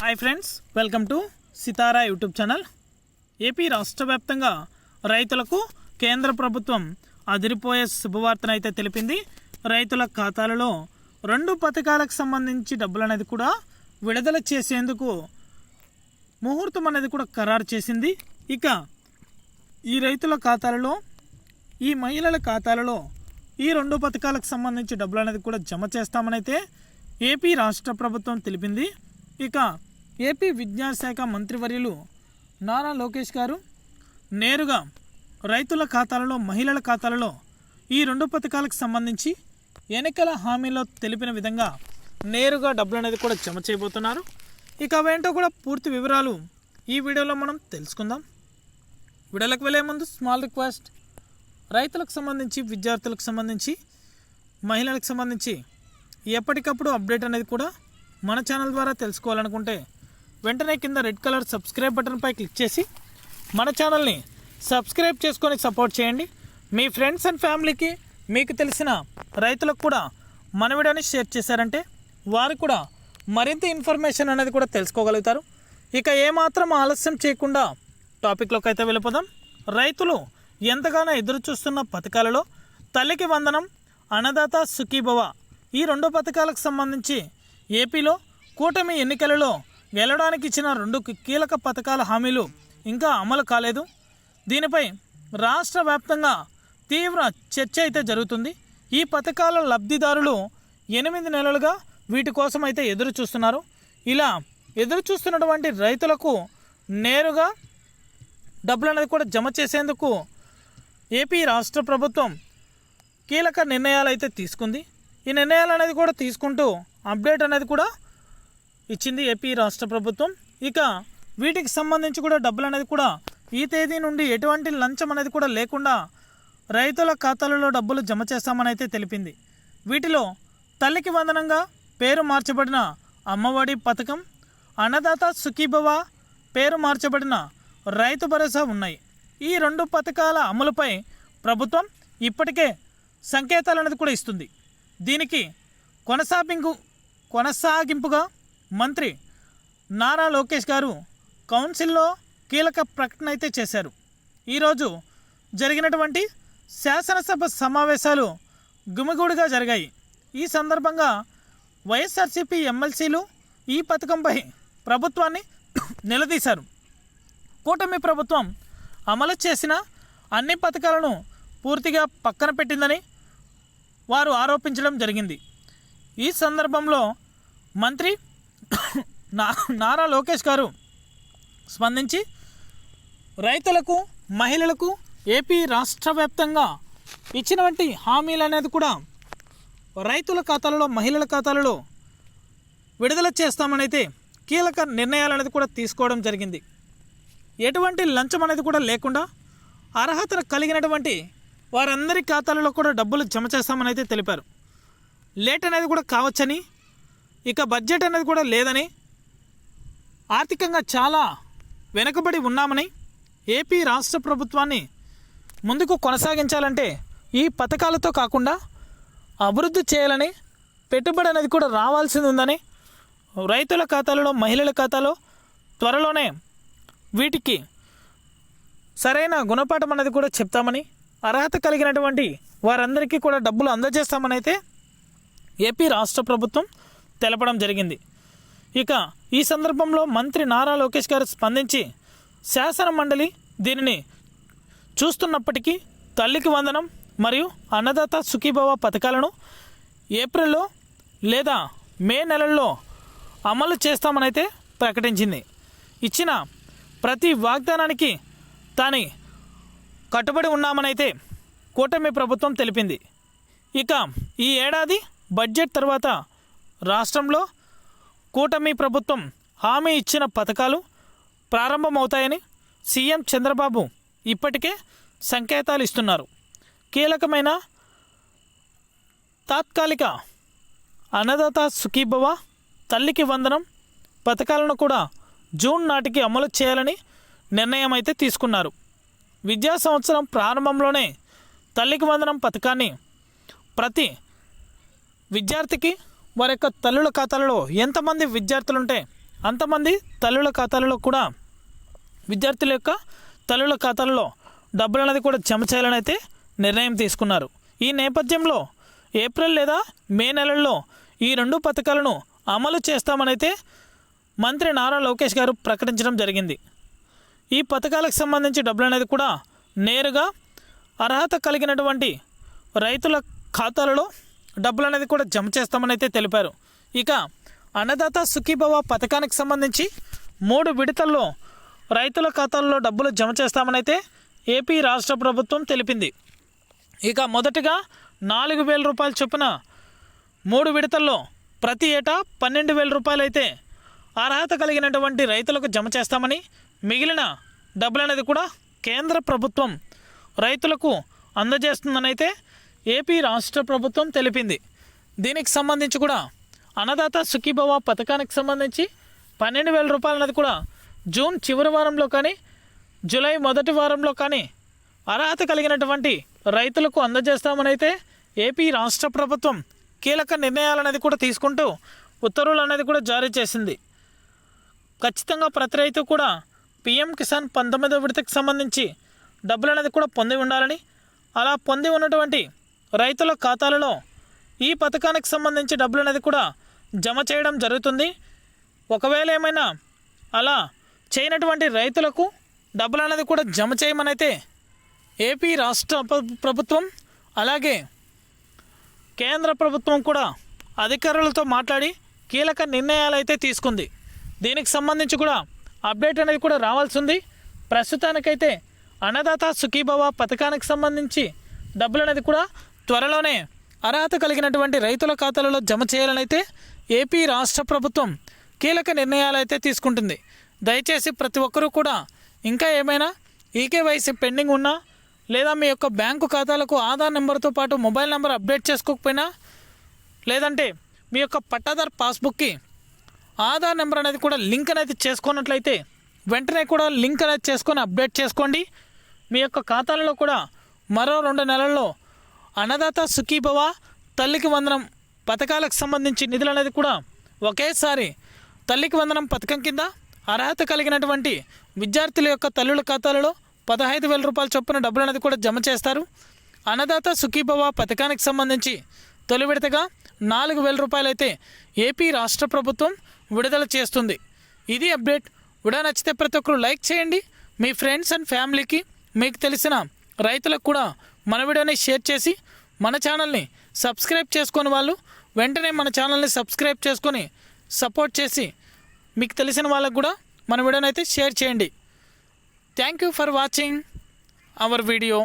Hi friends welcome to Sitara YouTube channel AP రాష్ట్ర వ్యాప్తంగా రైతులకు కేంద్ర ప్రభుత్వం అదిరిపోయే శుభవార్తనైతే తెలిపింది. రైతుల ఖాతాలలో రెండు పథకాలకు సంబంధించి డబ్బులు అనేది కూడా విడుదల చేసేందుకు ముహూర్తం అనేది కూడా ఖరారు చేసింది. ఇక ఈ రైతుల ఖాతాలలో ఈ మహిళల ఖాతాలలో ఈ రెండు పథకాలకు సంబంధించి డబ్బులు అనేది కూడా జమ చేస్తామనైతే ఏపీ రాష్ట్ర ప్రభుత్వం తెలిపింది. ఇక ఏపీ విద్యాశాఖ మంత్రివర్యులు నారా లోకేష్ గారు నేరుగా రైతుల ఖాతాలలో మహిళల ఖాతాలలో ఈ రెండు పథకాలకు సంబంధించి ఎన్నికల హామీలో తెలిపిన విధంగా నేరుగా డబ్బులు అనేది కూడా జమ చేయబోతున్నారు. ఇక అవేంటో కూడా పూర్తి వివరాలు ఈ వీడియోలో మనం తెలుసుకుందాం. వీడియోలకు వెళ్ళే ముందు స్మాల్ రిక్వెస్ట్. రైతులకు సంబంధించి విద్యార్థులకు సంబంధించి మహిళలకు సంబంధించి ఎప్పటికప్పుడు అప్డేట్ అనేది కూడా మన ఛానల్ ద్వారా తెలుసుకోవాలనుకుంటే వెంటనే కింద రెడ్ కలర్ సబ్స్క్రైబ్ బటన్పై క్లిక్ చేసి మన ఛానల్ని సబ్స్క్రైబ్ చేసుకొని సపోర్ట్ చేయండి. మీ ఫ్రెండ్స్ అండ్ ఫ్యామిలీకి మీకు తెలిసిన రైతులకు కూడా మన వీడియోని షేర్ చేశారంటే వారు కూడా మరింత ఇన్ఫర్మేషన్ అనేది కూడా తెలుసుకోగలుగుతారు. ఇక ఏమాత్రం ఆలస్యం చేయకుండా టాపిక్లోకి అయితే వెళ్ళిపోదాం. రైతులు ఎంతగానో ఎదురు చూస్తున్న పథకాలలో తల్లికి వందనం అన్నదాత సుఖీభవ ఈ రెండు పథకాలకు సంబంధించి ఏపీలో కూటమి ఎన్నికలలో గెలవడానికి ఇచ్చిన రెండు కీలక పథకాల హామీలు ఇంకా అమలు కాలేదు. దీనిపై రాష్ట్ర వ్యాప్తంగా తీవ్ర చర్చ అయితే జరుగుతుంది. ఈ పథకాల లబ్ధిదారులు ఎనిమిది నెలలుగా వీటి కోసం అయితే ఎదురు చూస్తున్నారు. ఇలా ఎదురు చూస్తున్నటువంటి రైతులకు నేరుగా డబ్బులు అనేది కూడా జమ చేసేందుకు ఏపీ రాష్ట్ర ప్రభుత్వం కీలక నిర్ణయాలు అయితే తీసుకుంది. ఈ నిర్ణయాలు అనేది కూడా తీసుకుంటూ అప్డేట్ అనేది కూడా ఇచ్చింది ఏపీ రాష్ట్ర ప్రభుత్వం. ఇక వీటికి సంబంధించి కూడా డబ్బులు అనేది కూడా ఈ తేదీ నుండి ఎటువంటి లంచం అనేది కూడా లేకుండా రైతుల ఖాతాలలో డబ్బులు జమ చేస్తామని అయితే తెలిపింది. వీటిలో తల్లికి వందనంగా పేరు మార్చబడిన అమ్మఒడి పథకం అన్నదాత సుఖీభవ పేరు మార్చబడిన రైతు భరోసా ఉన్నాయి. ఈ రెండు పథకాల అమలుపై ప్రభుత్వం ఇప్పటికే సంకేతాలు అనేది కూడా ఇస్తుంది. దీనికి కొనసాగింపు కొనసాగింపుగా మంత్రి నారా లోకేష్ గారు కౌన్సిల్లో కీలక ప్రకటన అయితే చేశారు. ఈరోజు జరిగినటువంటి శాసనసభ సమావేశాలు గుమిగూడిగా జరిగాయి. ఈ సందర్భంగా వైఎస్ఆర్సీపీ ఎమ్మెల్సీలు ఈ పథకంపై ప్రభుత్వాన్ని నిలదీశారు. కూటమి ప్రభుత్వం అమలు చేసిన అన్ని పథకాలను పూర్తిగా పక్కన పెట్టిందని వారు ఆరోపించడం జరిగింది. ఈ సందర్భంలో మంత్రి నారా లోకేష్ గారు స్పందించి రైతులకు మహిళలకు ఏపీ రాష్ట్ర వ్యాప్తంగా ఇచ్చినటువంటి హామీలు అనేది కూడా రైతుల ఖాతాలలో మహిళల ఖాతాలలో విడుదల చేస్తామనైతే కీలక నిర్ణయాలు అనేది కూడా తీసుకోవడం జరిగింది. ఎటువంటి లంచం అనేది కూడా లేకుండా అర్హత కలిగినటువంటి వారందరి ఖాతాలలో కూడా డబ్బులు జమ చేస్తామని అయితే తెలిపారు. లేట్ అనేది కూడా కావచ్చని ఇక బడ్జెట్ అనేది కూడా లేదని ఆర్థికంగా చాలా వెనుకబడి ఉన్నామని ఏపీ రాష్ట్ర ప్రభుత్వాన్ని ముందుకు కొనసాగించాలంటే ఈ పథకాలతో కాకుండా అభివృద్ధి చేయాలని పెట్టుబడి అనేది కూడా రావాల్సింది ఉందని రైతుల ఖాతాలలో మహిళల ఖాతాలో త్వరలోనే వీటికి సరైన గుణపాఠం అనేది కూడా చెప్తామని అర్హత కలిగినటువంటి వారందరికీ కూడా డబ్బులు అందజేస్తామని అయితే ఏపీ రాష్ట్ర ప్రభుత్వం తెలపడం జరిగింది. ఇక ఈ సందర్భంలో మంత్రి నారా లోకేష్ గారు స్పందించి శాసన మండలి దీనిని చూస్తున్నప్పటికీ తల్లికి వందనం మరియు అన్నదాత సుఖీభవ పథకాలను ఏప్రిల్లో లేదా మే నెలల్లో అమలు చేస్తామనైతే ప్రకటించింది. ఇచ్చిన ప్రతి వాగ్దానానికి తాని కట్టుబడి ఉన్నామనైతే కూటమి ప్రభుత్వం తెలిపింది. ఇక ఈ ఏడాది బడ్జెట్ తర్వాత రాష్ట్రంలో కూటమి ప్రభుత్వం హామీ ఇచ్చిన పథకాలు ప్రారంభమవుతాయని సీఎం చంద్రబాబు ఇప్పటికే సంకేతాలు ఇస్తున్నారు. కీలకమైన తాత్కాలిక అన్నదాత సుఖీభవ తల్లికి వందనం పథకాలను కూడా జూన్ నాటికి అమలు చేయాలని నిర్ణయం అయితే తీసుకున్నారు. విద్యా సంవత్సరం ప్రారంభంలోనే తల్లికి వందనం పథకాన్ని ప్రతి విద్యార్థికి వారి యొక్క తల్లుల ఖాతాలలో ఎంతమంది విద్యార్థులు ఉంటే అంతమంది తల్లుల ఖాతాలలో కూడా విద్యార్థుల యొక్క తల్లుల ఖాతాలలో డబ్బులు అనేది కూడా జమ చేయాలని అయితే నిర్ణయం తీసుకున్నారు. ఈ నేపథ్యంలో ఏప్రిల్ లేదా మే నెలల్లో ఈ రెండు పథకాలను అమలు చేస్తామనైతే మంత్రి నారా లోకేష్ గారు ప్రకటించడం జరిగింది. ఈ పథకాలకు సంబంధించి డబ్బులు అనేది కూడా నేరుగా అర్హత కలిగినటువంటి రైతుల ఖాతాలలో డబ్బులు అనేది కూడా జమ చేస్తామని అయితే తెలిపారు. ఇక అన్నదాత సుఖీభవ పథకానికి సంబంధించి మూడు విడతల్లో రైతుల ఖాతాల్లో డబ్బులు జమ చేస్తామని అయితే ఏపీ రాష్ట్ర ప్రభుత్వం తెలిపింది. ఇక మొదటగా నాలుగు వేల రూపాయల చొప్పున మూడు విడతల్లో ప్రతి ఏటా పన్నెండు వేల రూపాయలు అయితే అర్హత కలిగినటువంటి రైతులకు జమ చేస్తామని మిగిలిన డబ్బులు అనేది కూడా కేంద్ర ప్రభుత్వం రైతులకు అందజేస్తుందని అయితే ఏపీ రాష్ట్ర ప్రభుత్వం తెలిపింది. దీనికి సంబంధించి కూడా అన్నదాత సుఖీభవ పథకానికి సంబంధించి పన్నెండు వేల రూపాయలు అనేది కూడా జూన్ చివరి వారంలో కానీ జూలై మొదటి వారంలో కానీ అర్హత కలిగినటువంటి రైతులకు అందజేస్తామనైతే ఏపీ రాష్ట్ర ప్రభుత్వం కీలక నిర్ణయాలు అనేది కూడా తీసుకుంటూ ఉత్తర్వులు అనేది కూడా జారీ చేసింది. ఖచ్చితంగా ప్రతి రైతు కూడా పిఎం కిసాన్ పంతొమ్మిదో విడతకు సంబంధించి డబ్బులు అనేది కూడా పొంది ఉండాలని అలా పొంది ఉన్నటువంటి రైతుల ఖాతాలలో ఈ పథకానికి సంబంధించి డబ్బులు అనేది కూడా జమ చేయడం జరుగుతుంది. ఒకవేళ ఏమైనా అలా చేయనటువంటి రైతులకు డబ్బులు అనేది కూడా జమ చేయమనైతే ఏపీ రాష్ట్ర ప్రభుత్వం అలాగే కేంద్ర ప్రభుత్వం కూడా అధికారులతో మాట్లాడి కీలక నిర్ణయాలు అయితే తీసుకుంది. దీనికి సంబంధించి కూడా అప్డేట్ అనేది కూడా రావాల్సి ఉంది. ప్రస్తుతానికైతే అన్నదాత సుఖీభవ పథకానికి సంబంధించి డబ్బులు అనేది కూడా త్వరలోనే అర్హత కలిగినటువంటి రైతుల ఖాతాలలో జమ చేయాలని అయితే ఏపీ రాష్ట్ర ప్రభుత్వం కీలక నిర్ణయాలు అయితే తీసుకుంటుంది. దయచేసి ప్రతి ఒక్కరూ కూడా ఇంకా ఏమైనా ఈకేవైసీ పెండింగ్ ఉన్నా లేదా మీ యొక్క బ్యాంకు ఖాతాలకు ఆధార్ నెంబర్తో పాటు మొబైల్ నెంబర్ అప్డేట్ చేసుకోకపోయినా లేదంటే మీ యొక్క పట్టాదార్ పాస్బుక్కి ఆధార్ నెంబర్ అనేది కూడా లింక్ అనేది చేసుకున్నట్లయితే వెంటనే కూడా లింక్ అనేది చేసుకొని అప్డేట్ చేసుకోండి. మీ యొక్క ఖాతాలలో కూడా మరో రెండు నెలల్లో అన్నదాత సుఖీభవ తల్లికి వందనం పథకాలకు సంబంధించి నిధులు అనేది కూడా ఒకేసారి తల్లికి వందనం పథకం కింద అర్హత కలిగినటువంటి విద్యార్థుల యొక్క తల్లుల ఖాతాలలో పదహైదు వేల రూపాయల చొప్పున డబ్బులు అనేది కూడా జమ చేస్తారు. అన్నదాత సుఖీభవ పథకానికి సంబంధించి తొలి విడతగా నాలుగు వేల రూపాయలు అయితే ఏపీ రాష్ట్ర ప్రభుత్వం విడుదల చేస్తుంది. ఇది అప్డేట్. ఉడా నచ్చితే ప్రతి ఒక్కరు లైక్ చేయండి. మీ ఫ్రెండ్స్ అండ్ ఫ్యామిలీకి మీకు తెలిసిన రైతులకు కూడా మన వీడియోని షేర్ చేసి మన ఛానల్ని సబ్స్క్రైబ్ చేసుకొని వాళ్ళు వెంటనే మన ఛానల్ని సబ్స్క్రైబ్ చేసుకొని సపోర్ట్ చేసి మీకు తెలిసిన వాళ్ళకు కూడా మన వీడియోని అయితే షేర్ చేయండి. Thank you for watching our video